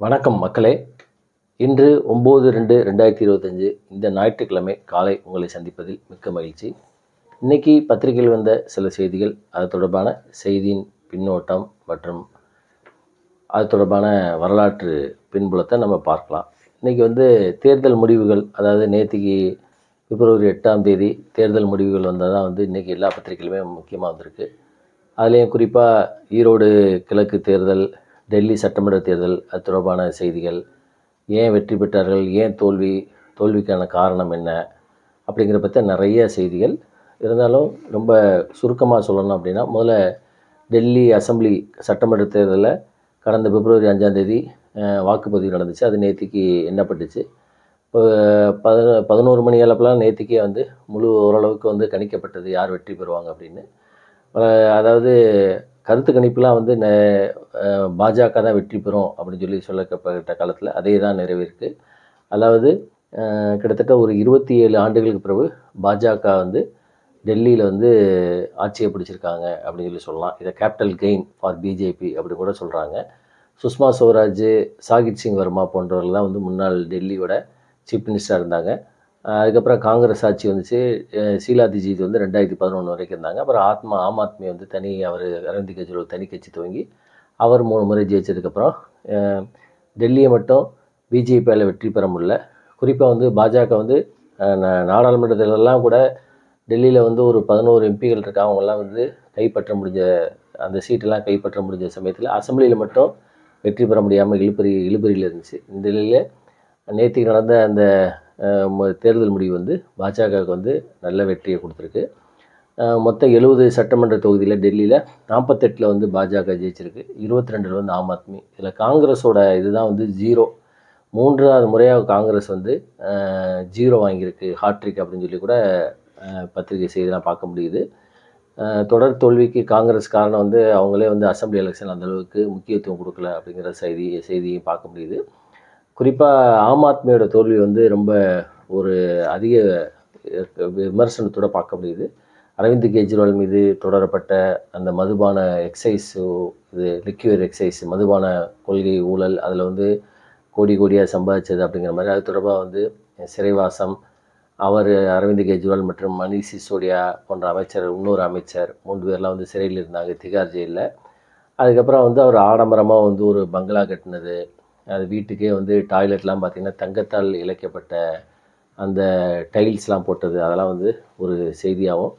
வணக்கம் மக்களே. இன்று ஒம்பது ரெண்டு ரெண்டாயிரத்தி இருபத்தஞ்சு இந்த ஞாயிற்றுக்கிழமை காலை உங்களை சந்திப்பதில் மிக்க மகிழ்ச்சி. இன்னைக்கு பத்திரிகையில் வந்த சில செய்திகள் அது தொடர்பான செய்தியின் பின்னோட்டம் மற்றும் அது தொடர்பான வரலாற்று பின்புலத்தை நம்ம பார்க்கலாம். இன்றைக்கி வந்து தேர்தல் முடிவுகள் அதாவது நேற்றுக்கு பிப்ரவரி எட்டாம் தேதி தேர்தல் முடிவுகள் வந்தால் தான் வந்து இன்றைக்கி எல்லா பத்திரிகையிலுமே முக்கியமாக வந்திருக்கு. அதுலேயும் குறிப்பாக ஈரோடு கிழக்கு தேர்தல் டெல்லி சட்டமன்ற தேர்தல் அது தொடர்பான செய்திகள் ஏன் வெற்றி பெற்றார்கள் ஏன் தோல்வி தோல்விக்கான காரணம் என்ன அப்படிங்கிற பற்றி நிறைய செய்திகள். இருந்தாலும் ரொம்ப சுருக்கமாக சொல்லணும் அப்படின்னா முதல்ல டெல்லி அசம்பிளி சட்டமன்ற தேர்தலில் கடந்த பிப்ரவரி அஞ்சாந்தேதி வாக்குப்பதிவு நடந்துச்சு. அது நேற்றுக்கு எண்ணப்பட்டுச்சு. இப்போ பதினோ பதினோரு மணி அளப்பெலாம் நேற்றுக்கே வந்து முழு ஓரளவுக்கு வந்து கணிக்கப்பட்டது யார் வெற்றி பெறுவாங்க அப்படின்னு. அதாவது கருத்து கணிப்புலாம் வந்து ந பாஜக தான் வெற்றி பெறும் அப்படின்னு சொல்லி சொல்லப்பட்ட காலத்தில் அதே தான் நிறைவேறிருக்கு. அதாவது கிட்டத்தட்ட ஒரு இருபத்தி ஏழு ஆண்டுகளுக்கு பிறகு பாஜக வந்து டெல்லியில் வந்து ஆட்சியை பிடிச்சிருக்காங்க அப்படின்னு சொல்லி சொல்லலாம். இதை கேபிட்டல் கெயின் ஃபார் பிஜேபி அப்படி கூட சொல்கிறாங்க சுஷ்மா ஸ்வராஜ் சாகித் சிங் வர்மா போன்றவர்கள் தான் வந்து முன்னாள் டெல்லியோட சீஃப் மினிஸ்டராக இருந்தாங்க. அதுக்கப்புறம் காங்கிரஸ் ஆட்சி வந்துச்சு. அஹ் ஷீலா தீஜித் வந்து ரெண்டாயிரத்தி பதினொன்று வரைக்கும் இருந்தாங்க. அப்புறம் ஆத்மா ஆம் ஆத்மி வந்து தனி அவர் அரவிந்த் கெஜ்ரிவால் தனி கட்சி துவங்கி அவர் மூணு முறை ஜெயிச்சதுக்கப்புறம் டெல்லியை மட்டும் பிஜேபியால் வெற்றி பெற முடியல. குறிப்பாக வந்து பாஜக வந்து நாடாளுமன்றத்திலெல்லாம் கூட டெல்லியில் வந்து ஒரு பதினோரு எம்பிகள் இருக்காங்க. அவங்கெல்லாம் வந்து கைப்பற்ற முடிஞ்ச அந்த சீட்டெல்லாம் கைப்பற்ற முடிஞ்ச சமயத்தில் அசம்பிளியில் மட்டும் வெற்றி பெற முடியாமல் இழுபறி இழுபறியில் இருந்துச்சு. இந்த நிலையில் நேற்றுக்கு நடந்த அந்த தேர்தல் முடிவு வந்து பாஜகவுக்கு வந்து நல்ல வெற்றியை கொடுத்துருக்கு. மொத்தம் எழுபது சட்டமன்ற தொகுதியில் டெல்லியில் நாற்பத்தெட்டில் வந்து பாஜக ஜெயிச்சிருக்கு. இருபத்தி ரெண்டில் வந்து ஆம் ஆத்மி. இதில் காங்கிரஸோட இதுதான் வந்து ஜீரோ. மூன்றாவது முறையாக காங்கிரஸ் வந்து ஜீரோ வாங்கியிருக்கு. ஹாட்ரிக் அப்படின்னு சொல்லி கூட பத்திரிகை செய்திலாம் பார்க்க முடியுது. தொடர் தோல்விக்கு காங்கிரஸ் காரணம் வந்து அவங்களே வந்து அசம்பிளி எலெக்ஷன் அந்த அளவுக்கு முக்கியத்துவம் கொடுக்கல அப்படிங்கிற செய்தி செய்தியும் பார்க்க முடியுது. குறிப்பாக ஆம் ஆத்மியோட தோல்வி வந்து ரொம்ப ஒரு அதிக விமர்சனத்தோடு விமர்சனத்தோட பார்க்க முடியுது அரவிந்த் கெஜ்ரிவால் மீது தொடரப்பட்ட அந்த மதுபான எக்ஸைஸ் இது லிக்யூர் எக்ஸைஸ் மதுபான கொள்கை ஊழல் அதில் வந்து கோடி கோடியாக சம்பாதிச்சது அப்படிங்கிற மாதிரி. அது தொடர்பாக வந்து சிறைவாசம் அவர் அரவிந்த் கெஜ்ரிவால் மற்றும் மணிஷ் சிசோடியா போன்ற அமைச்சர் இன்னொரு அமைச்சர் மூன்று பேர்லாம் வந்து சிறையில் இருந்தாங்க திகார் ஜெயிலில். அதுக்கப்புறம் வந்து அவர் ஆடம்பரமாக வந்து ஒரு பங்களா கட்டினது. அது வீட்டுக்கே வந்து டாய்லெட்லாம் பார்த்திங்கன்னா தங்கத்தால் இழைக்கப்பட்ட அந்த டைல்ஸ்லாம் போட்டது. அதெல்லாம் வந்து ஒரு செய்தியாகும்.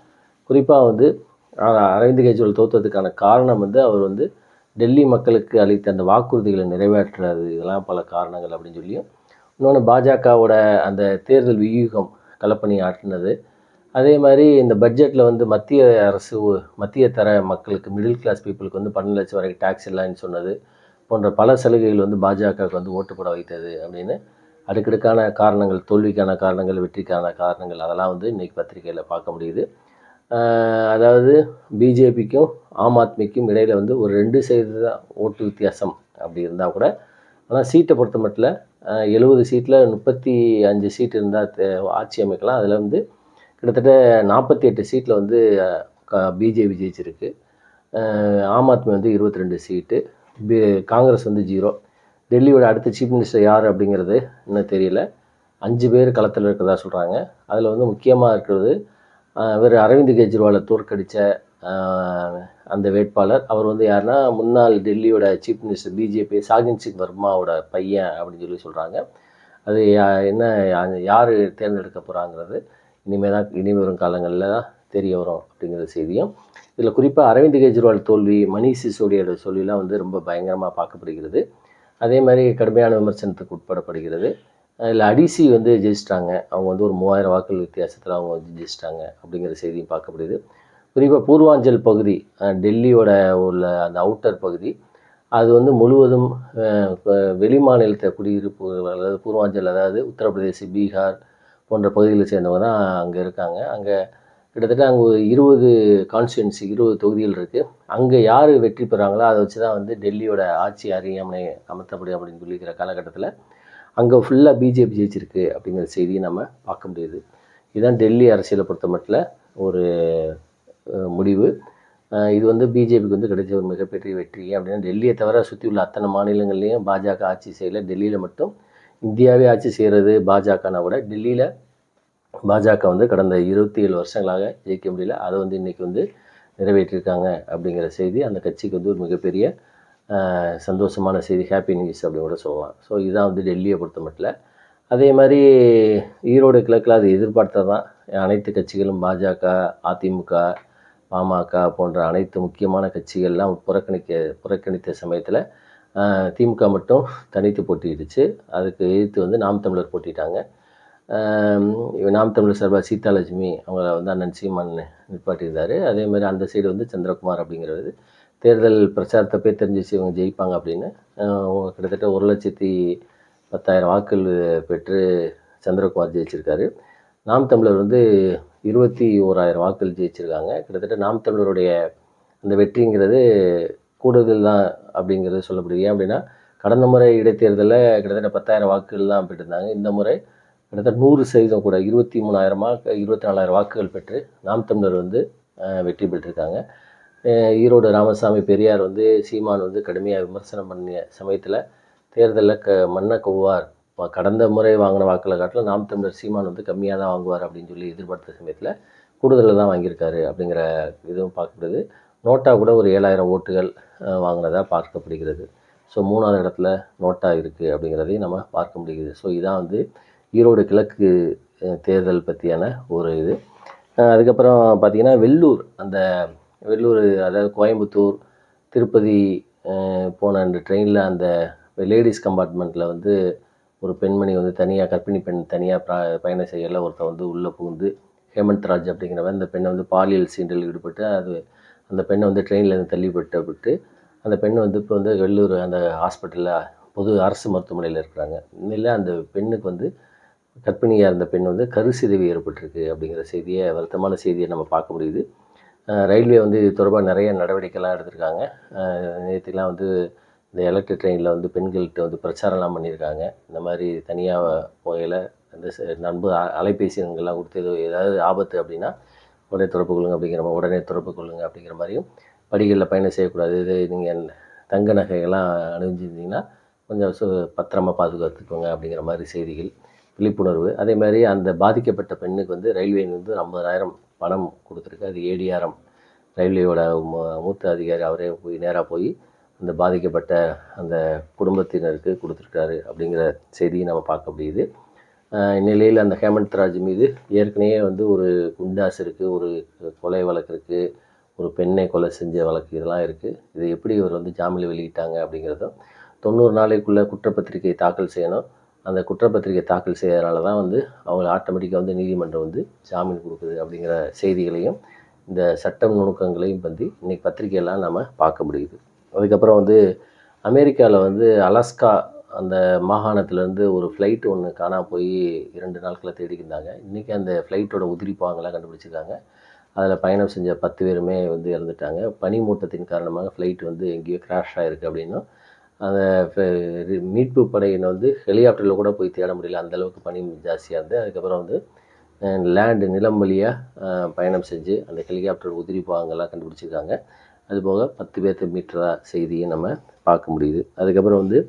குறிப்பாக வந்து அரவிந்த் கெஜ்ரிவால் தோற்றதுக்கான காரணம் வந்து அவர் வந்து டெல்லி மக்களுக்கு அளித்த அந்த வாக்குறுதிகளை நிறைவேற்றுறது இதெல்லாம் பல காரணங்கள் அப்படின்னு சொல்லியும் இன்னொன்று பாஜகவோட அந்த தேர்தல் வியூகம் கலப்பணி ஆற்றினது. அதே மாதிரி இந்த பட்ஜெட்டில் வந்து மத்திய அரசு மத்திய தர மக்களுக்கு மிடில் கிளாஸ் பீப்புளுக்கு வந்து பன்னெண்டு லட்சம் வரைக்கும் டேக்ஸ் இல்லைன்னு சொன்னது. போன்ற பல சலுகைகள் வந்து பாஜகவுக்கு வந்து ஓட்டு போட வைத்தது அப்படின்னு அடுக்கடுக்கான காரணங்கள் தோல்விக்கான காரணங்கள் வெற்றிக்கான காரணங்கள் அதெல்லாம் வந்து இன்றைக்கி பத்திரிகையில் பார்க்க முடியுது. அதாவது பிஜேபிக்கும் ஆம் ஆத்மிக்கும் இடையில் வந்து ஒரு ரெண்டு சதவீத தான் ஓட்டு வித்தியாசம் அப்படி இருந்தால் கூட ஆனால் சீட்டை பொறுத்த மட்டும் எழுபது சீட்டில் முப்பத்தி அஞ்சு சீட் இருந்தால் ஆட்சி அமைக்கலாம். அதில் வந்து கிட்டத்தட்ட நாற்பத்தி எட்டு சீட்டில் வந்து பிஜேபி ஜெயிச்சிருக்கு. ஆம் ஆத்மி வந்து இருபத்தி ரெண்டு சீட்டு. பி காங்கிரஸ் வந்து ஜீரோ. டெல்லியோட அடுத்த சீஃப் மினிஸ்டர் யார் அப்படிங்கிறது இன்னும் தெரியல. அஞ்சு பேர் களத்தில் இருக்கிறதா சொல்கிறாங்க அதில் வந்து முக்கியமாக இருக்கிறது இவர் அரவிந்த் கெஜ்ரிவாலை தோற்கடித்த அந்த வேட்பாளர். அவர் வந்து யாருன்னா முன்னாள் டெல்லியோட சீஃப் மினிஸ்டர் பிஜேபி சாகின் சிங் வர்மாவோட பையன் அப்படின்னு சொல்லி சொல்கிறாங்க அது யா- என்ன யார் தேர்ந்தெடுக்க போகிறாங்கிறது இனிமேல் தான் இனி வரும் காலங்களில் தான் தெரிய வரும் அப்படிங்கிற செய்தியும். இதில் குறிப்பாக அரவிந்த் கெஜ்ரிவால் தோல்வி மணிஷ் சிசோடியோட தோல்விலாம் வந்து ரொம்ப பயங்கரமாக பார்க்கப்படுகிறது. அதே மாதிரி கடுமையான விமர்சனத்துக்கு உட்படப்படுகிறது. அதில் அடிசி வந்து ஜெயிச்சிட்டாங்க. அவங்க வந்து ஒரு மூவாயிரம் வாக்குகள் வித்தியாசத்தில் அவங்க வந்து ஜெயிச்சிட்டாங்க அப்படிங்கிற செய்தியும் பார்க்கப்படுது. குறிப்பாக பூர்வாஞ்சல் பகுதி டெல்லியோட உள்ள அந்த அவுட்டர் பகுதி அது வந்து முழுவதும் வெளி மாநிலத்தை குடியிருப்பு அதாவது பூர்வாஞ்சல் அதாவது உத்தரப்பிரதேச பீகார் போன்ற பகுதிகளை சேர்ந்தவங்க தான் அங்கே இருக்காங்க. அங்கே கிட்டத்தட்ட அங்கே ஒரு இருபது கான்ஸ்டியூன்சி இருபது தொகுதிகள் இருக்குது அங்கே யார் வெற்றி பெறாங்களோ அதை வச்சு தான் வந்து டெல்லியோட ஆட்சி அறியாமனை அமர்த்தப்படும் அப்படின்னு சொல்லிக்கிற காலகட்டத்தில் அங்கே ஃபுல்லாக பிஜேபி ஜெயிச்சிருக்கு அப்படிங்கிற செய்தியை நம்ம பார்க்க முடியுது. இதுதான் டெல்லி அரசியலை பொறுத்த மட்டில் ஒரு முடிவு. இது வந்து பிஜேபிக்கு வந்து கிடைச்ச ஒரு மிகப்பெரிய வெற்றி. அப்படின்னா டெல்லியை தவிர சுற்றி உள்ள அத்தனை மாநிலங்கள்லேயும் பாஜக ஆட்சி செய்யலை. டெல்லியில் மட்டும் இந்தியாவே ஆட்சி செய்கிறது பாஜகனா விட டெல்லியில் பாஜக வந்து கடந்த இருபத்தி ஏழு வருஷங்களாக ஜெயிக்க முடியல. அதை வந்து இன்றைக்கி வந்து நிறைவேற்றியிருக்காங்க அப்படிங்கிற செய்தி அந்த கட்சிக்கு வந்து ஒரு மிகப்பெரிய சந்தோஷமான செய்தி ஹாப்பி நியூஸ் அப்படின்னு கூட சொல்லலாம். ஸோ இதுதான் வந்து டெல்லியை பொறுத்த மட்டும். அதே மாதிரி ஈரோடு கிழக்கில் அது எதிர்பார்த்தது தான். அனைத்து கட்சிகளும் பாஜக அதிமுக பாமக போன்ற அனைத்து முக்கியமான கட்சிகள்லாம் புறக்கணிக்க புறக்கணித்த சமயத்தில் திமுக மட்டும் தனித்து போட்டியிடுச்சு. அதுக்கு எதிர்த்து வந்து நாம் தமிழர் போட்டிட்டாங்க நாம் தமிழர் சார்பாக சீதாலட்சுமி அவங்கள வந்து அண்ணன் சீமான் நிற்பாட்டியிருந்தார் அதேமாதிரி அந்த சைடு வந்து சந்திரகுமார் அப்படிங்கிறது. தேர்தல் பிரச்சாரத்தப்பே தெரிஞ்சிச்சு இவங்க ஜெயிப்பாங்க அப்படின்னு. கிட்டத்தட்ட ஒரு லட்சத்தி பத்தாயிரம் வாக்குகள் பெற்று சந்திரகுமார் ஜெயிச்சிருக்காரு. நாம் தமிழர் வந்து இருபத்தி ஓராயிரம் வாக்கள் ஜெயிச்சிருக்காங்க. கிட்டத்தட்ட நாம் தமிழருடைய அந்த வெற்றிங்கிறது கூடுதல் தான் அப்படிங்கிறது சொல்லப்படுது. ஏன் அப்படின்னா கடந்த முறை இடைத்தேர்தலில் கிட்டத்தட்ட பத்தாயிரம் வாக்குகள் தான் பெற்றிருந்தாங்க. இந்த முறை கிட்டத்தட்ட நூறு சதவீதம் கூட இருபத்தி மூணாயிரமா இருபத்தி நாலாயிரம் வாக்குகள் பெற்று நாம் தமிழர் வந்து வெற்றி பெற்றிருக்காங்க. ஈரோடு ராமசாமி பெரியார் வந்து சீமான் வந்து கடுமையாக விமர்சனம் பண்ணிய சமயத்தில் தேர்தலில் க மன்ன கொவ்வார் கடந்த முறை வாங்கின வாக்களை காட்டிலும் நாம் தமிழர் சீமான் வந்து கம்மியாக தான் வாங்குவார் அப்படின்னு சொல்லி எதிர்பார்த்த சமயத்தில் கூடுதலில் தான் வாங்கியிருக்காரு அப்படிங்கிற இதுவும் பார்க்கப்படுது. நோட்டா கூட ஒரு ஏழாயிரம் ஓட்டுகள் வாங்கினதாக பார்க்கப்படுகிறது. ஸோ மூணாவது இடத்துல நோட்டா இருக்குது அப்படிங்கிறதையும் நம்ம பார்க்க முடியுது. ஸோ இதான் வந்து ஈரோடு கிழக்கு தேர்தல் பற்றியான ஒரு இது. அதுக்கப்புறம் பார்த்திங்கன்னா வெள்ளூர் அந்த வெள்ளூர் அதாவது கோயம்புத்தூர் திருப்பதி போன அந்த ட்ரெயினில் அந்த லேடிஸ் கம்பார்ட்மெண்ட்டில் வந்து ஒரு பெண்மணி வந்து தனியாக கர்ப்பிணி பெண் தனியாக பயணம் செய்யல ஒருத்தன் வந்து உள்ளே புகுந்து ஹேமந்த் ராஜ் அப்படிங்கிறவன் அந்த பெண்ணை வந்து பாலியல் சீண்டல் ஈடுபட்டு அது அந்த பெண்ணை வந்து ட்ரெயினில் இருந்து தள்ளிப்பட்டு விட்டு அந்த பெண் வந்து இப்போ வந்து வெள்ளூர் அந்த ஹாஸ்பிட்டலில் பொது அரசு மருத்துவமனையில் இருக்கிறாங்க. இல்லை அந்த பெண்ணுக்கு வந்து கர்ப்பிணியாக இருந்த பெண் வந்து கருசிதவி ஏற்பட்டிருக்கு அப்படிங்கிற செய்தியை வருத்தமான செய்தியை நம்ம பார்க்க முடியுது. ரயில்வே வந்து இது தொடர்பாக நிறைய நடவடிக்கைலாம் எடுத்திருக்காங்க. நேற்றுலாம் வந்து இந்த எலக்ட்ரிக் ட்ரெயினில் வந்து பெண்கள்கிட்ட வந்து பிரச்சாரம்லாம் பண்ணியிருக்காங்க. இந்த மாதிரி தனியாக போகையில் அந்த நண்பு அலைபேசி எண்கள்லாம் கொடுத்து ஏதோ ஏதாவது ஆபத்து அப்படின்னா உடனே தொடர்பு கொள்ளுங்க அப்படிங்கிற மாதிரி உடனே தொடர்பு கொள்ளுங்க அப்படிங்கிற மாதிரியும் படிகளில் பயணம் செய்யக்கூடாது. இது நீங்கள் தங்க நகைகள்லாம் அணிஞ்சிருந்தீங்கன்னா கொஞ்சம் சு பத்திரமாக பாதுகாத்துக்கோங்க அப்படிங்கிற மாதிரி செய்திகள். விழிப்புணர்வு. அதே மாதிரி அந்த பாதிக்கப்பட்ட பெண்ணுக்கு வந்து ரயில்வே வந்து ஐம்பதாயிரம் பணம் கொடுத்துருக்கு. அது ஏடிஆர்எம் ரயில்வேயோட மூ- மூத்த அதிகாரி அவரே போய் நேராக போய் அந்த பாதிக்கப்பட்ட அந்த குடும்பத்தினருக்கு கொடுத்துருக்காரு அப்படிங்கிற செய்தியை நம்ம பார்க்க முடியுது. இந்நிலையில் அந்த ஹேமந்த் ராஜ் மீது ஏற்கனவே வந்து ஒரு குண்டாஸ் இருக்குது ஒரு கொலை வழக்கு இருக்குது ஒரு பெண்ணை கொலை செஞ்ச வழக்கு இதெல்லாம் இருக்குது இது எப்படி இவர் வந்து ஜாமீனில் வெளியிட்டாங்க அப்படிங்கிறதும் தொண்ணூறு நாளைக்குள்ளே குற்றப்பத்திரிகை தாக்கல் செய்யணும். அந்த குற்றப்பத்திரிகை தாக்கல் செய்யறதுனால தான் வந்து அவங்க ஆட்டோமேட்டிக்காக வந்து நீதிமன்றம் வந்து ஜாமீன் கொடுக்குது அப்படிங்கிற செய்திகளையும் இந்த சட்டம் நுணுக்கங்களையும் பற்றி இன்றைக்கி பத்திரிகையெல்லாம் நம்ம பார்க்க முடியுது. அதுக்கப்புறம் வந்து அமெரிக்காவில் வந்து அலாஸ்கா அந்த மாகாணத்துலேருந்து ஒரு ஃப்ளைட் ஒன்று காணா போய் இரண்டு நாட்களில் தேடிக்கிருந்தாங்க இன்றைக்கி அந்த ஃப்ளைட்டோட உதிரி கண்டுபிடிச்சிருக்காங்க. அதில் பயணம் செஞ்ச பத்து பேருமே வந்து இறந்துட்டாங்க. பனிமூட்டத்தின் காரணமாக ஃப்ளைட் வந்து எங்கேயோ கிராஷ் ஆகிருக்கு அப்படின்னும் அந்த மீட்பு படையினை வந்து ஹெலிகாப்டரில் கூட போய் தேட முடியல. அந்த அளவுக்கு பனி ஜாஸ்தியாக இருந்து அதுக்கப்புறம் வந்து லேண்டு நிலம் வழியாக பயணம் செஞ்சு அந்த ஹெலிகாப்டர் உதிரி பாகங்கள்லாம் கண்டுபிடிச்சிருக்காங்க. அதுபோக பத்து பேர்த்து மீட்டரா செய்தியை நம்ம பார்க்க முடியுது. அதுக்கப்புறம் வந்து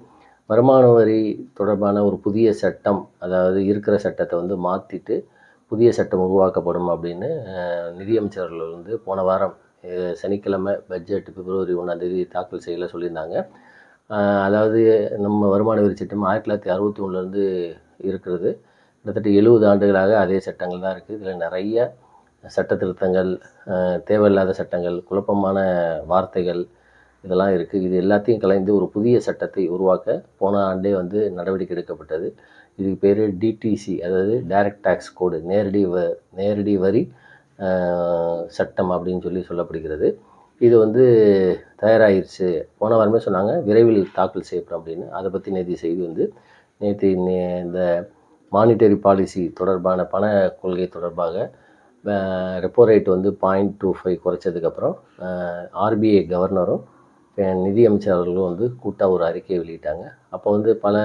வருமான வரி தொடர்பான ஒரு புதிய சட்டம் அதாவது இருக்கிற சட்டத்தை வந்து மாற்றிட்டு புதிய சட்டம் உருவாக்கப்படும் அப்படின்னு நிதியமைச்சர்கள் வந்து போன வாரம் சனிக்கிழமை பட்ஜெட் பிப்ரவரி ஒன்றாந்தேதி தாக்கல் செய்யல சொல்லியிருந்தாங்க. அதாவது நம்ம வருமான வரி சட்டம் ஆயிரத்தி தொள்ளாயிரத்தி அறுபத்தி ஒன்றுலேருந்து இருக்கிறது. கிட்டத்தட்ட எழுபது ஆண்டுகளாக அதே சட்டங்கள் தான் இருக்குது இதில் நிறைய சட்ட திருத்தங்கள் தேவையில்லாத சட்டங்கள் குழப்பமான வார்த்தைகள் இதெல்லாம் இருக்குது இது எல்லாத்தையும் கலைந்து ஒரு புதிய சட்டத்தை உருவாக்க போன ஆண்டே வந்து நடவடிக்கை எடுக்கப்பட்டது. இதுக்கு பேர் டிடிசி அதாவது டைரக்ட் டேக்ஸ் கோடு நேரடி வ நேரடி வரி சட்டம் அப்படின்னு சொல்லி சொல்லப்படுகிறது. இது வந்து தயாராகிருச்சு. போன வாரமே சொன்னாங்க விரைவில் தாக்கல் செய்யப்படும் அப்படின்னு. அதை பற்றி நேற்று செய்தி வந்து நேற்று நே இந்த மானிட்டரி பாலிசி தொடர்பான பண கொள்கை தொடர்பாக ரெப்போ ரேட் வந்து பாயிண்ட் டூ ஃபைவ் குறைச்சதுக்கப்புறம் ஆர்பிஐ கவர்னரும் நிதியமைச்சர்களும் வந்து கூட்டாக ஒரு அறிக்கையை வெளியிட்டாங்க. அப்போ வந்து பல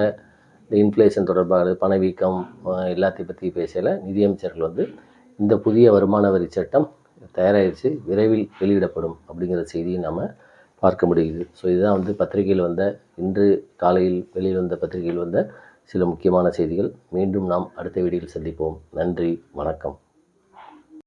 இந்த இன்ஃப்ளேஷன் தொடர்பாக பணவீக்கம் எல்லாத்தையும் பற்றி பேசல. நிதியமைச்சர்கள் வந்து இந்த புதிய வருமான வரி சட்டம் தயாராகிடுச்சு விரைவில் வெளியிடப்படும் அப்படிங்கிற செய்தியை நாம் பார்க்க முடியுது. ஸோ இதுதான் வந்து பத்திரிகையில் வந்த இன்று காலையில் வெளியில் வந்த பத்திரிகையில் வந்த சில முக்கியமான செய்திகள். மீண்டும் நாம் அடுத்த வீடியோவில் சந்திப்போம். நன்றி வணக்கம்.